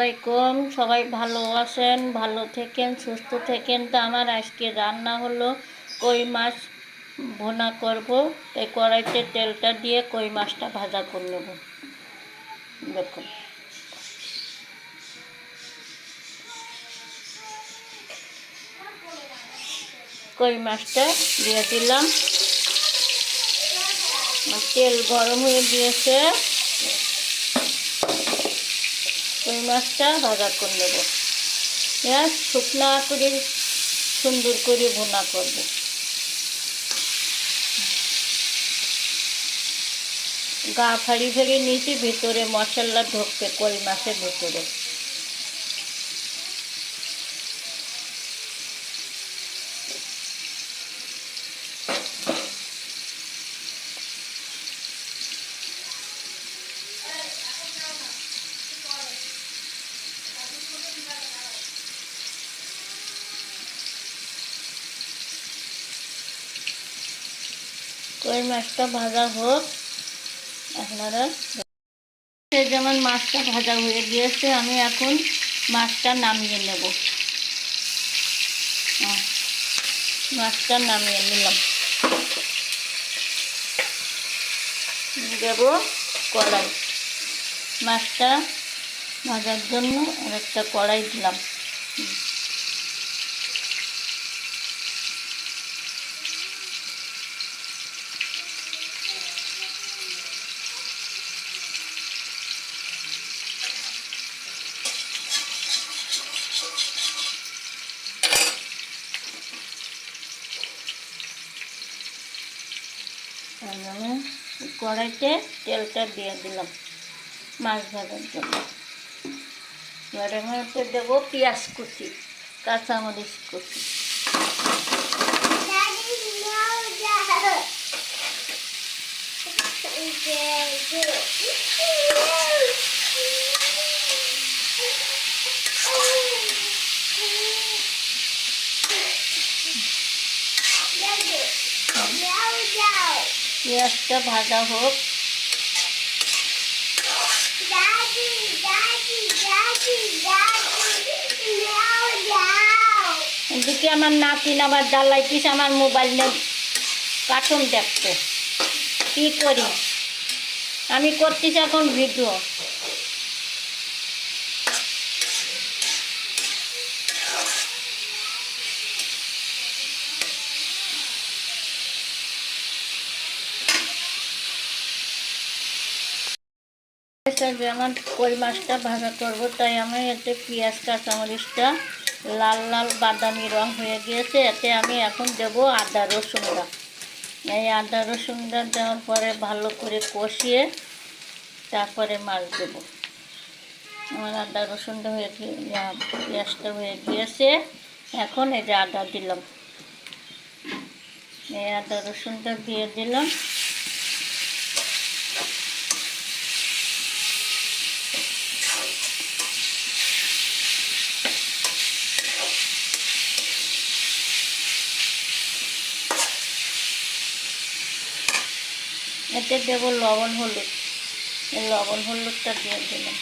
আসসালামাইকুম সবাই ভালো আছেন, ভালো থেকেন, সুস্থ থেকেন। তো আমার আজকে রান্না হলো কই মাছ ভোনা করব। তাই কড়াইতে তেলটা দিয়ে কই মাছটা ভাজা করে নেব। দেখুন। কই মাছটা দিয়ে দিলাম। তেল গরম হয়ে গিয়েছে। কই মাছটা ভাজা করে নেব। পেঁয়াজ, শুকনা করে সুন্দর করে ভুনা করব। গা ফাড়ি ফাড়ি নিয়েছি, ভিতরে মশলা ঢুকবে কই মাছের ভিতরে। কই মাছটা ভাজা হোক, আপনারা সে যেমন মাছটা ভাজা হয়ে গিয়েছে, আমি এখন মাছটা নামিয়ে নেব। মাছটা নামিয়ে নিলাম। দেব কড়াই। মাছটা ভাজার জন্য আর একটা কড়াই দিলাম হুম। আর আমি কড়াইতে তেলটা দিয়ে দিলাম মাছ ভাজার জন্য। এবারে ওতে দেবো পেঁয়াজ কুচি কাঁচামরিচ কুচি। পেঁয়াজটা ভাজা হোক। এদিকে আমার নাতিন আবার জ্বালাইতিস আমার মোবাইল নিয়ে কার্টুন দেখতে। কি করি? আমি করতেছি এখন ভিডিও। যে আমার কই মাছটা ভাজা করব, তাই আমি এতে পেঁয়াজ কাঁচামরিচটা লাল লাল বাদামি রং হয়ে গিয়েছে, এতে আমি এখন দেব আদা রসুনটা। এই আদা রসুনটা দেওয়ার পরে ভালো করে কষিয়ে তারপরে মাছ দেব। আমার আদা রসুনটা হয়ে পেঁয়াজটা হয়ে গিয়েছে, এখন যে আদা দিলাম। এই আদা রসুনটা দিয়ে দিলাম। এতে দেবো লবণ, হলুদ। এই লবণ, হলুদটা দিয়ে দিলাম।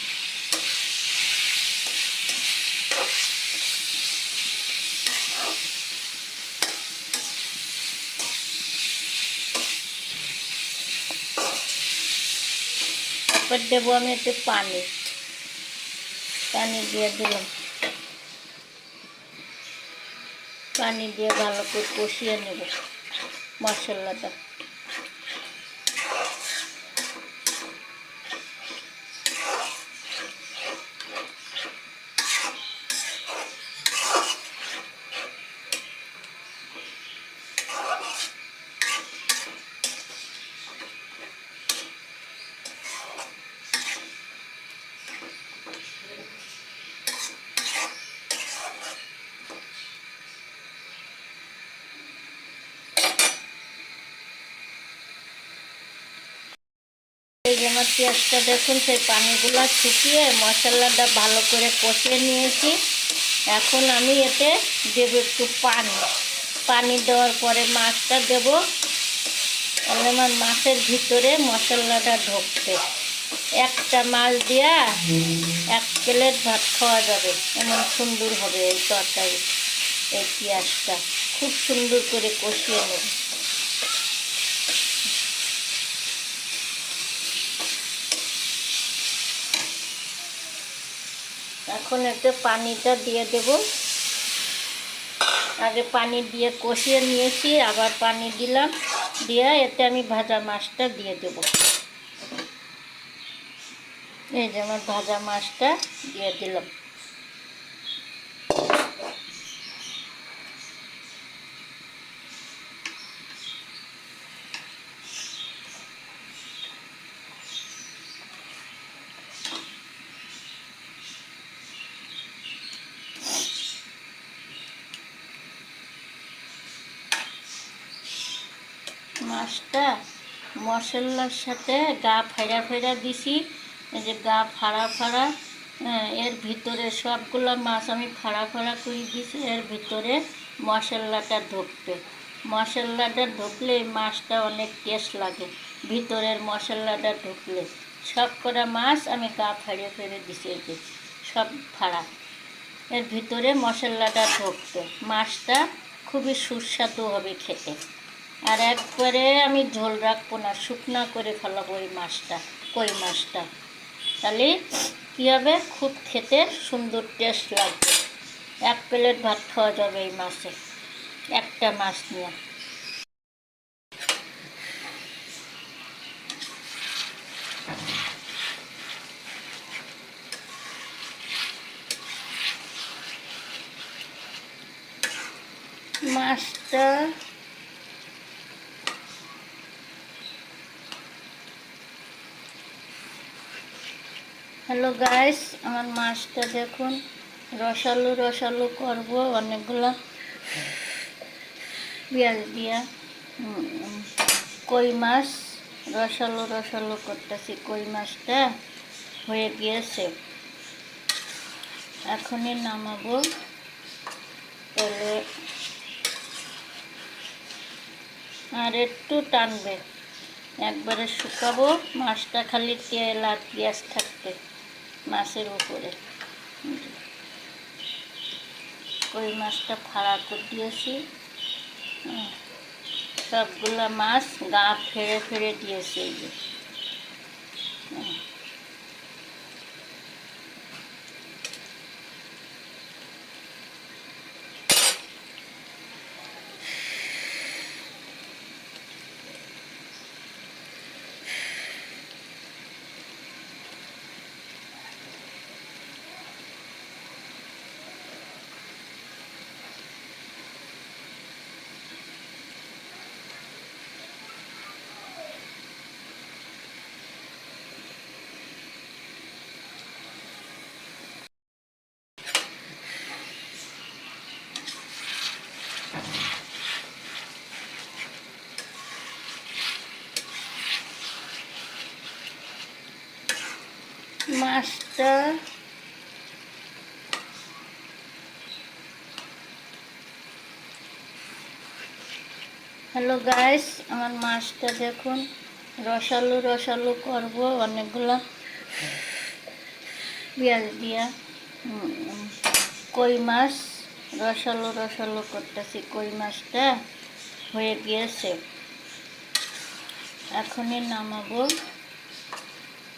তারপর দেবো আমি একটু পানি। পানি দিয়ে দিলাম। পানি দিয়ে ভালো করে কষিয়ে নেব মশলাটা। যে আমার পেঁয়াজটা দেখুন, সেই পানিগুলো শুকিয়ে মশলাটা ভালো করে কষিয়ে নিয়েছি। এখন আমি এতে দেব একটু পানি। পানি দেওয়ার পরে মাছটা দেব। তাহলে আমার মাছের ভিতরে মশলাটা ঢুকবে একটা মাছ দিয়া এক প্লেট ভাত খাওয়া যাবে। এমন সুন্দর হবে এই তরকারি, এই পেঁয়াজটা। খুব সুন্দর করে কষিয়ে নেব। এখন একটা পানিটা দিয়ে দেব। আগে পানি দিয়ে কষিয়ে নিয়েছি, আবার পানি দিলাম। দিয়ে এতে আমি ভাজা মাছটা দিয়ে দেব। এই যে আমার ভাজা মাছটা দিয়ে দিলাম। মাছটা মশলার সাথে গা ফেরা ফেরা দিছি। এই যে গা ফাড়া ফাড়া এর ভিতরে সবগুলো মাছ আমি ফাড়া ফাড়া করে দিছি, এর ভিতরে মশলাটা ঢুকবে। মশলাটা ঢুকলে মাছটা অনেক টেস্ট লাগে, ভিতরের মশলাটা ঢুকলে। সব কটা মাছ আমি গা ফাড়িয়ে ফেলে দিছি এই যে, সব ফাড়া। এর ভিতরে মশলাটা ঢুকবে। মাছটা খুবই সুস্বাদু হবে খেতে। আর একবারে আমি ঝোল রাখব না, শুকনা করে ফেলাবো ওই মাছটা, কই মাছটা। তাহলে কী হবে? খুব খেতে সুন্দর টেস্ট লাগবে। এক প্লেট ভাত খাওয়া যাবে এই মাছে, একটা মাছ নিয়ে। মাছটা হ্যালো গাইস আমার মাছটা দেখুন। রসালু রসালু করব অনেকগুলো। পেঁয়াজ দিয়া। কই মাছ? রসালু রসালু করতেছি কই মাছটা? হয়ে গিয়েছে। এখনই নামাবো। তাহলে আর একটু টানবে। একবারে শুকাবো। মাছটা খালি তেল আর পেঁয়াজ থাকবে। মাছের উপরে। কই মাছটা ফাড়া করে দিয়েছি। সবগুলো মাছ গা ফেড়ে ফেড়ে দিয়েছে এই যে। মাছটা হ্যালো গাইস আমার মাছটা দেখুন। রসালু রসালু করব অনেকগুলো। পেঁয়াজ দিয়া। কই মাছ? রসালু রসালু করতেছি কই মাছটা? হয়ে গিয়েছে। এখনই নামাবো।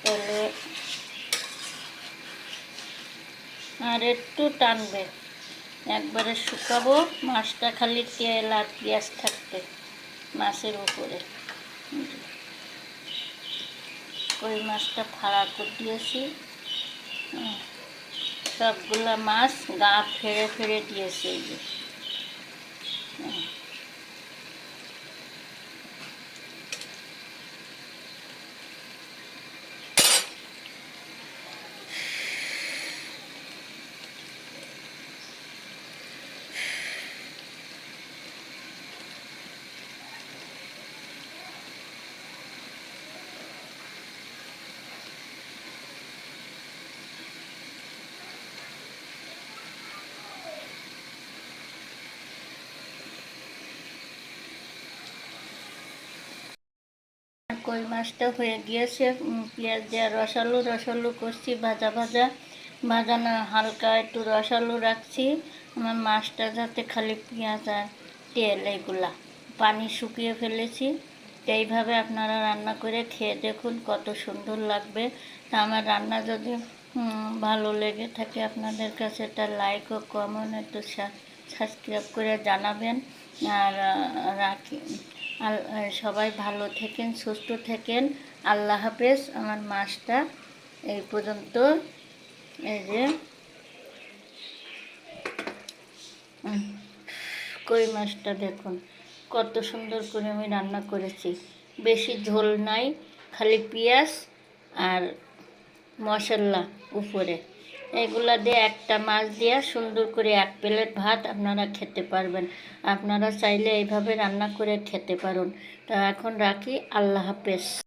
তাহলে আর একটু টানবে। একবারে শুকাবো, মাছটা খালি তেল আর পেঁয়াজ থাকবে মাছের উপরে। ওই মাছটা ফাড়া করে দিয়েছি। সবগুলো মাছ গা ফেড়ে ফেড়ে দিয়েছে এই যে। কই মাছটা হয়ে গিয়েছে। পেঁয়াজ দেওয়া রসালু রসালু করছি, ভাজা ভাজা। ভাজা না, হালকা একটু রসালু রাখছি। আমার মাছটা যাতে খালি পেঁয়াজ আর তেল এগুলা, পানি শুকিয়ে ফেলেছি। এইভাবে আপনারা রান্না করে খেয়ে দেখুন কত সুন্দর লাগবে। তা আমার রান্না যদি ভালো লেগে থাকে আপনাদের কাছে, একটা লাইক ও কমেন্ট একটু সাবস্ক্রাইব করে জানাবেন। আর রাখি সবাই ভালো থেকেন, সুস্থ থেকেন। আল্লাহ হাফেজ। আমার মাছটা এই পর্যন্ত। এই যে কই মাছটা দেখুন। কত সুন্দর করে আমি রান্না করেছি। বেশি ঝোল নাই, খালি পেঁয়াজ আর মশলা উপরে। এগুলা দিয়ে একটা মাছ দিয়ে সুন্দর করে এক প্লেট ভাত আপনারা খেতে পারবেন। আপনারা চাইলে এইভাবে রান্না করে খেতে পারুন। তা এখন রাখি। আল্লাহ হাফেজ।